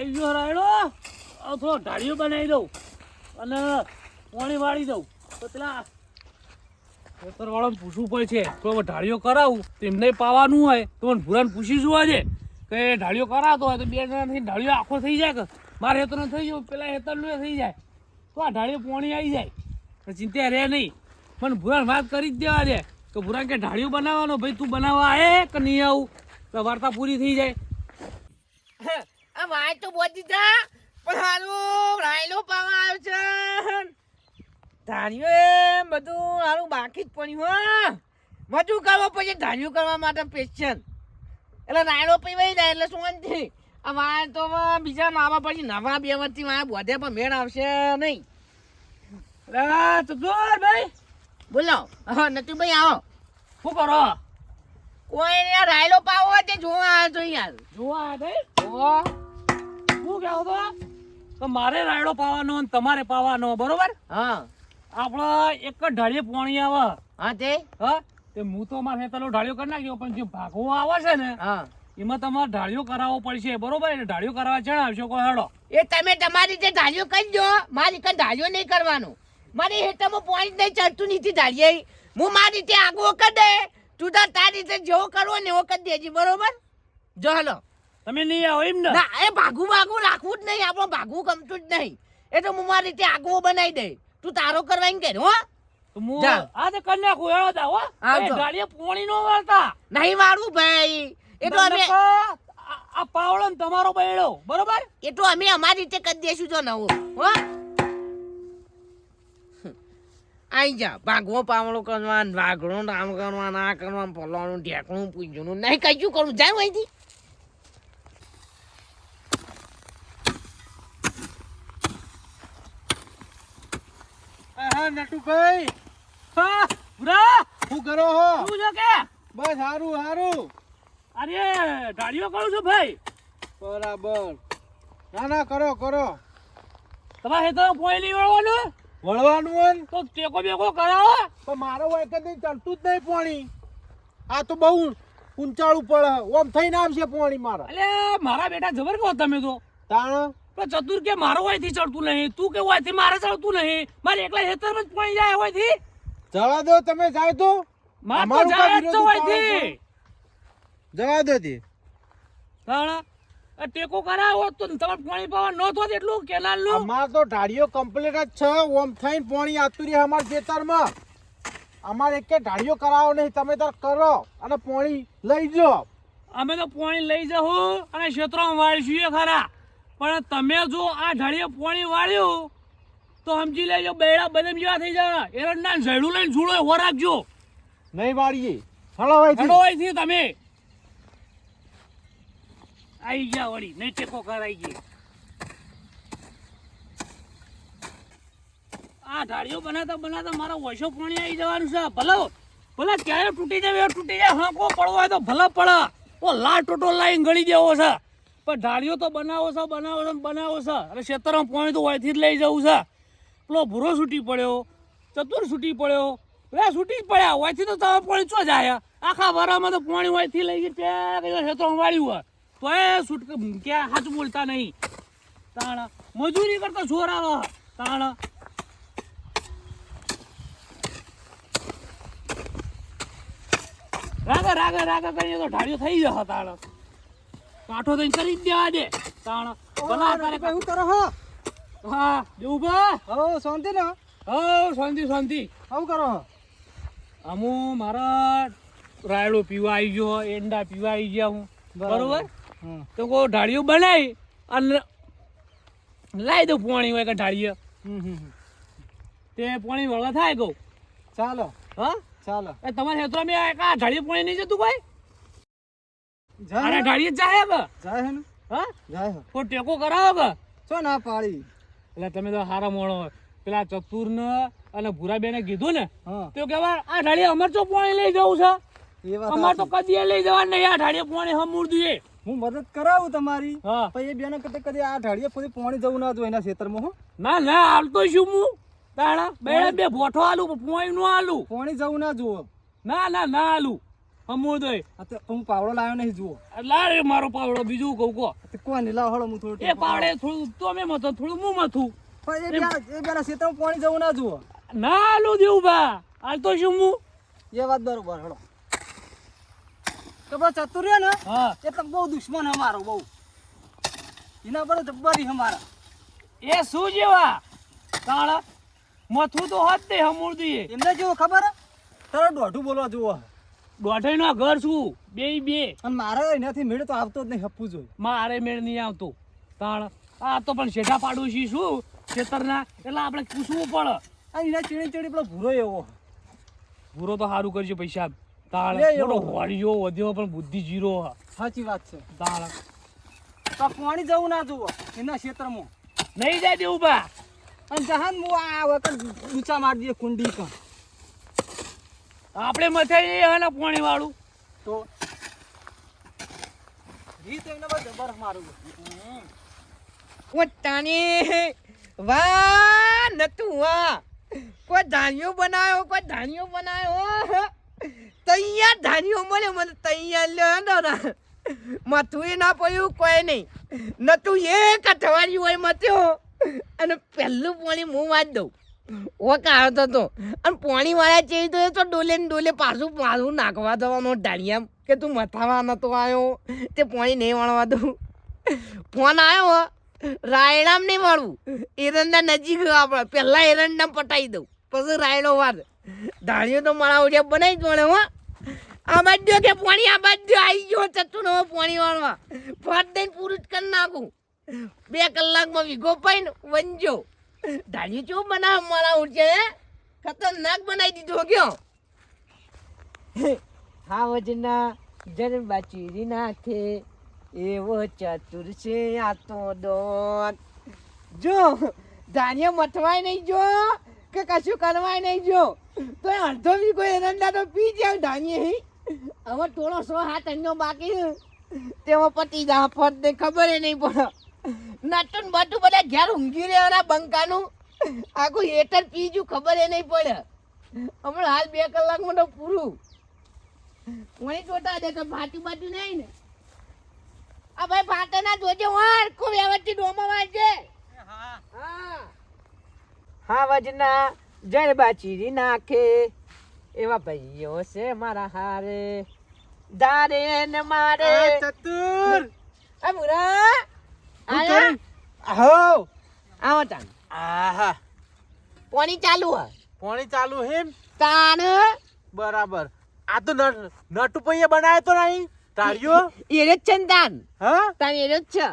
આવી ગયો રાયડો. થોડો ઢાળીઓ બનાવી દઉં અને પાણી વાળી દઉં. તો પેલા ખેતરવાળાને પૂછવું પડશે તો ઢાળીઓ કરાવું? તો એમને પાવાનું હોય તો મને ભૂરાને પૂછી જોવા છે કે ઢાળીઓ કરાવતો હોય તો બે જણાથી ઢાળીઓ આખો થઈ જાય કે મારે હેતરનો થઈ જાય પેલા હેતરનું થઈ જાય. તો આ ઢાળીઓ પાણી આવી જાય. ચિંતા રહે નહીં. મને ભૂરાને વાત કરી જ દેવા છે કે ભૂરા કે ઢાળીઓ બનાવવાનો, ભાઈ તું બનાવવા આવે કે નહીં આવું? વાર્તા પૂરી થઈ જાય. વાય તો બોધી જા. પણ હારું, રાયલો પાવા આવ્યો છે ધાર્યું એમ બધું હારું બાકી જ પડ્યું, હા. બધું કરવો પછી ધાર્યું કરવા માટે પેશન એટલે રાયડો પીવાઈ જાય એટલે શું નથી આ વાય તો બીજા નાવા પછી નવા બે વર્ષથી વાય બોધે પણ મેળ આવશે નહીં. તો જોર ભાઈ. બોલો. હા નતુભાઈ આવો. શું કરો? કોઈ રાયલો પાવો તે જોવા આવ્યો તો યાર. જોવા ભાઈ શું કહેવો તો તો મારે રાયડો પાવાનો અને તમારે પાવાનો બરોબર? હા. આપણો એક જ ઢાળીએ પોણી આવે. હા તે? હા? તે હું તો મારે હેતલો ઢાળીઓ કરી નાખ્યો પણ જે ભાગવો આવે છે ને હા. એમાં તમારે ઢાળીઓ કરાવવો પડશે બરોબર? એટલે ઢાળીઓ કરાવવા જણાવશો કોઈ હેડો. એ તમે તમારી રીતે ઢાળિયો કરી દો. મારી કઈ ધાર્યો નહીં કરવાનું. મારી હેઠળમાં પોઈન્ટ નહીં ચડતું નથી ઢાળીએ. હું મારી રીતે આગો કરી દે. તું તારી રીતે જેવો કરવો ને એવો કરી દેજે બરોબર? જો હલો. તમે નહીં આવો એમ ને? ના એ ભાગું ભાગું રાખવું જ નહીં આપણે ભાગવું ગમતું જ નહીં. એ તો હું મારી રીતે આગવો બનાવી દે. તું તારો કરવાની કે હો. હું આ તો હો. આવજો. પોણી નો વાળતા. નહીં વાળું ભાઈ. એ તો અમે આ આ ને તમારો બૈડો બરોબર? એ તો અમે અમારી રીતે કરી દેશું જો નવો હો. આઈ જા ભાગવો પાવડો કરવાનું વાઘણું નામ કરવાનું આ કરવાનું ફલવાનું ઢેકણું પૂજવાનું નહીં કઈ કરું? જાય અહીંથી. હા નટુભાઈ. હા ભૂરા શું કરો હો? શું છે કે? બસ સારું સારું અરે ઢાળીઓ કરું છું ભાઈ? બરાબર. ના ના કરો કરો. તમારે તો કોઈ નહીં વળવાનું? વળવાનું હોય તો ટેકો બેકો કરાવો. તો મારો હોય કદી ચડતું જ નહીં પાણી. આ તો બહુ ઊંચાળું પડે ઓમ થઈને આવશે પાણી મારા. એટલે મારા બેટા જબર કહો તમે તો. તાણ? ચતુર કે મારો હોયથી ચડતું નહીં. તું કે હોયથી મારે ચડતું નહીં. મારે એકલા હેતરમાં જ પાણી જાય હોયથી જવા દો તમે જાય તો. મારે તો જાય જ હોયથી જવા દો તે તાણા ટેકો કરાવો તો તમારે પાણી પાવા ન તો એટલું કેનાલનું અમાર તો ઢાળીઓ કમ્પ્લીટ જ છે. ઓમ થઈને પાણી આતું રહે અમાર ખેતરમાં. અમારે એક ઢાળીઓ કરાવો નહીં. તમે તાર કરો અને પાણી લઈ જાઓ. અમે તો પાણી લઈ જવું અને ક્ષેત્રો વાળશું ખરા. પણ તમે જો આ ઢાળીએ પાણી વાળ્યું તો સમજી લેજો બેડા બદમ જેવા થઈ જાય એરંડા ઝેડું લઈને ઝૂળો હો રાખજો નહીં વાળીએ. હળો હોય હેડો અહીંથી તમે. આઈ ગયા વળી નહીં ટેકો કરાઈ ગઈ આ ઢાળીઓ બનાવતા બનાવતા મારા વર્ષો પાણી આવી જવાનું છે. ભલે ભલે ક્યારે તૂટી જાય તૂટી જાય હાંકો પડવો હોય તો ભલે પડે. ઓ લા ટોટો લાઈન ગળી દેવો છે. પણ ઢાળીઓ તો બનાવો છે બનાવો છે બનાવો છે. અને ક્ષેત્રમાં પાણી તો અહીંથી જ લઈ જવું છે. પેલો ભૂરો છૂટી પડ્યો, ચતુર છૂટી પડ્યો. રે છૂટી જ પડ્યા. વાયથી તો તમે પાણી ચો જાય? આખા વરામાં તો પાણી વાયથી લઈ ગઈ. ત્યાં કઈ વાળ્યું હોય? તો એ છૂટ ક્યાં હાથ બોલતા નહીં. તાણ, મજૂરી કરતા છોરા તાણ. રાગા રાગા રાગા કરીએ તો ઢાળીઓ થઈ જશે, તાણ. કાંઠો થઈને કરી દેવા દે. તાણ ભલા તારે શું કરો હો. હા જેવું હો શાંતિ ને હો. શાંતિ શાંતિ. શું કરો હો. અમુ મારા રાયડો પીવા આવી ગયો એંડા પીવા આવી ગયા હું. બરોબર. તો કોઈ ઢાળીઓ બનાવી અને લાવી દઉં પાણી હોય કે ઢાળીએ. તે પોણી વળવા થાય કહું. ચાલો. હા? ચાલો. તમારે હેતરો મેં આ પોણી નહીં જતું ભાઈ અરે ગાડી જ જાય કે જાય હે ને? હા? જાય હે. કોઈ ટેકો કરાવો કે છો ના પાડી? એટલે તમે તો હારા મોણો પેલા ચતુર ને અને ભૂરાબેને કીધું ને તો કેવા આ ઢાળી અમાર તો પાણી લઈ જવું છે. અમારે તો. કદી લઈ જવા નહીં આ ઢાળીએ પાણી હમૂળ દઈએ હું મદદ કરાવું તમારી હા. પછી એ બેને કદી કદી આ ઢાળીએ ફરી પાણી જવું ના જોઈએ એના ખેતરમાં હો. ના ના હાલતો શું હું? તાણા બે બે ભોઠો આલું પણ પોઈ નું આલું. પોણી જવું ના જુઓ. ના ના ના આલું. હમુદય આ તો હું પાવડો લાવ્યો નહીં જુઓ. લારે મારો પાવડો બીજું કહું કો તે કોને લાવ હળો હું થોડું એ પાવડે થોડું તો મેં મથું થોડું હું મથું? એ પેલા ક્ષેત્રમાં પાણી જવું ના જુઓ. ના લો દેવું બા. હાલ તો શું હું? એ વાત બરોબર હળો. તો બસ ચતુર ને હા. એટલે બહુ દુશ્મન અમારો બહુ. એના પર જબ્બરી અમારા. એ શું જેવા તાણા મથું તો હોત તે હમુર દઈએ એમને જેવું ખબર હે? દોઢું બોલવા જુઓ. દોઢાઈ નો ઘર છું બે બે. અને મારે એનાથી મેળ તો આવતો જ નહીં હપવું જોઈએ મારે મેળ નહીં આવતો. તાણ આ તો પણ શેઠા પાડોશી શું ખેતરના. એટલે આપણે પૂછવું પડે. આ એના ચીડી ચીડી પેલો ભૂરો એવો. ભૂરો તો સારું કરજો પૈસા. તાળ એવો. હોળિયો વધ્યો પણ બુદ્ધિ જીરો સાચી વાત છે. તાળ તો કોણી જવું ના જુઓ એના ક્ષેત્રમાં. નહીં જાય દેવું બા. અને જહાન હું આ વખત ઊંચા મારી દઈએ કુંડી kan. આપણે મથે હે ને પાણી વાળું તો રીત એમને બસ જબર મારું પોતાની વાહ નતું વાહ કોઈ ધાન્યો બનાવ્યો કોઈ ધાન્યો બનાવ્યો તૈયાર ધાન્યો મળ્યો મને તૈયાર લ્યો ને મથું એ ના પડ્યું કોઈ નહીં. નતું એક અઠવાડિયું હોય મત્યો અને પહેલું પાણી હું વાંચ દઉં. ઓ કાઢતો તો અને પાણી વાળા ચે તો એ તો ડોલે ને ડોલે પાછું પાછું નાખવા દેવાનો ઢાળિયામ કે તું મથાવા નતો આવ્યો તે પાણી નહીં વાળવા દઉં. ફોન આવ્યો હો. રાયડામ નહીં વાળવું. એરંડા નજીક આપણે પહેલાં એરંડા પટાઈ દઉં. પછી રાયડો વાર ધાણીઓ તો મારા ઓડિયા બનાવી જ મળે હો. આ બાજુ કે પાણી, આ બાજુ આવી ગયો ચતું નો પાણી વાળવા. ફાટ દઈને પૂરું જ કરી નાખું. બે કલાકમાં વીઘો પાઈને વંજો. ધાણીઓ ચૂપ બનાવ મારા ઓડિયા ખતરનાક બનાવી દીધો ગયો હા વજના જરબા ચીરી નાખે, એવો ચતુર છે આ તો દોત જો ધાન્ય મથવાય નહીં જો, કે કશું કરવાય નહીં જો. તો અડધો બી કોઈ એરંડા તો પી જાય ધાન્ય હવે ટોળો સો હાથ અન્યો બાકી તેમાં પતી જા ફરતે ખબર નહીં પડે. નટુન બટુ બધા ઘેર ઊંઘી રહેવાના બંકાનું. આખું હેટર પીજું ખબર એ નહીં પડે. હમણાં હાલ બે કલાકમાં તો પૂરું. વળી જોતા દે તો ફાટ્યું બાટ્યું નહીં ને. આ ભાઈ ફાટે ના જોજે વાર વ્યવસ્થિત ડોમો વાંચે હા. હા વજના જરબા ચીરી નાખે. એવા ભાઈઓ છે મારા હારે. દારે ને મારે ચતુર. આ મુરા આયા આહો આવો તાન. આહા. પાણી ચાલુ હે પાણી ચાલુ હેમ? તાન. બરાબર. આ તો નટ નટુ પૈયે બનાવ્યો તો નહીં? તાળીઓ? એરે જ છે ને તાન. હા? તાન એરે જ છે.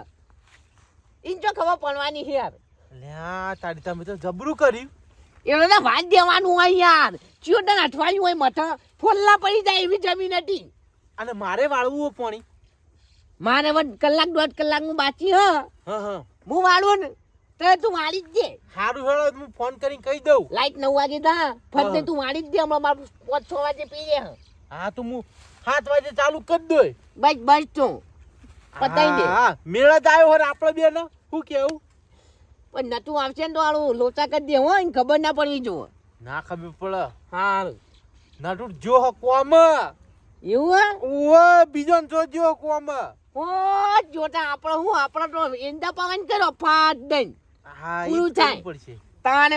ઇન જો ખબર પડવાની છે યાર. લ્યા તારી તમે તો જબરું કર્યું. એનો તો વાત દેવાનું હોય યાર. ચિયો તને અઠવાડિયું હોય મઠ ફોલ્લા પડી જાય એવી જમીન હતી. અને મારે વાળવું હોય પાણી. મારે વન કલાક દોઢ કલાક હું બાકી હ. હા હા. હું વાળું ને તો તું વાળી જ દે. સારું હેળો હું ફોન કરીને કહી દઉં. લાઈટ નવ વાગે તા ફરતે તું વાળી જ દે. હમણાં મારું પાંચ છ વાગે પી લે હા તો હું સાત વાગે ચાલુ કરી દોય. બસ બસ તું. પતાઈ દે. હા મેળા જ આવ્યો હોય આપણે બે ને શું કેવું? પણ નતું આવશે ને તો આળું લોચા કરી દે હો એને ખબર ના પડવી જો ના ખબર પડે. હા નટુ જો હ કોમ. એવું હે? ઓ બીજો જો જો કોમ. ઓ આપણે હું આપણે તો એંદા પવન કરો ફાટ દઈ હા પૂરું થાય. પડશે. તાણ.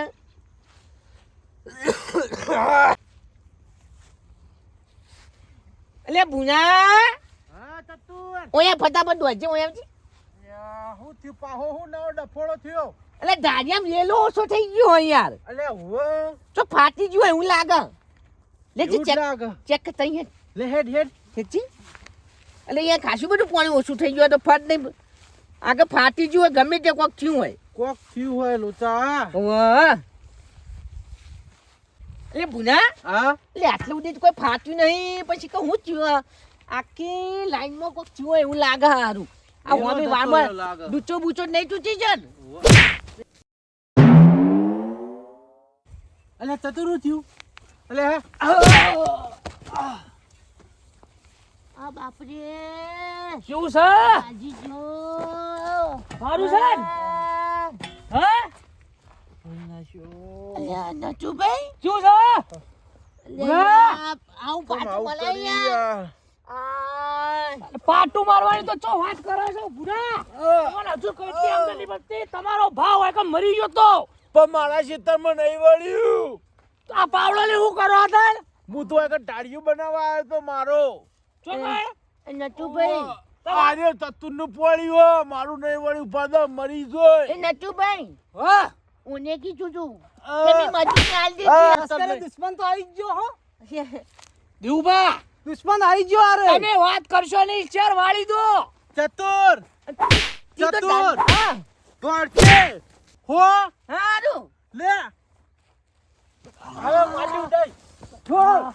એટલે ભૂના. હા ચતુર ઓયા ફટાફટ દોડજે ઓયા હું થયું પાહો હું નવો ડફોળો થયો. એટલે ધારિયામ લેલો ઓછો થઈ ગયો હોય યાર. એટલે હવે તો ફાટી ગયો હું લાગે. લે ચેક ચેક તઈ લે હેડ હેડ. હેચી એટલે અહીંયા ખાસું બધું પાણી ઓછું થઈ ગયું તો ફટ નહીં. આગળ ફાટી ગયું હોય ગમે તે કોક થયું હોય. કોક થયું હોય લોચા એટલે ભૂના હા? એટલે આટલું બધું કોઈ ફાટ્યું નહીં. પછી કે હું થયું? આખી લાઈનમાં કોક થયું હોય એવું લાગે હારું. આ હોમી વારમાં. ડૂચો બૂચો નહીં તૂટી જ ને. ચતુરું થયું. અલે હા. આ બાપરે. શું છે? આજી જો. મારું છે? હા? અલ્યા નચુભાઈ શું છે? આવું પણ પાછું આવું બોલાય કરી યાર યાર. આય. પાટું મારવાની તો ચો વાત કરો છો ભૂરા? તમને હજુ તમારો ભાવ હોય કે મરી ગયો તો? પણ મારા ખેતરમાં નહીં વળ્યું. આ પાવડા ને હું કરો હતા? હું તો એક ટાળિયું બનાવવા આવ્યો તો મારો. નટુભાઈ પોળ્યું મારું નહીં વળ્યું પાદા મરી જોય. એ નટુભાઈ હા? ઉને. કે. દુશ્મન તો આવી ગયો હો. દેવુભા દુશ્મન આવી ગયો અરે તમે વાત કરશો નહીં ચાર વાળી દો. ચતુર. ચતુર. તાર- હો. હારું. લે. હવે માટી ઉડાય છોડ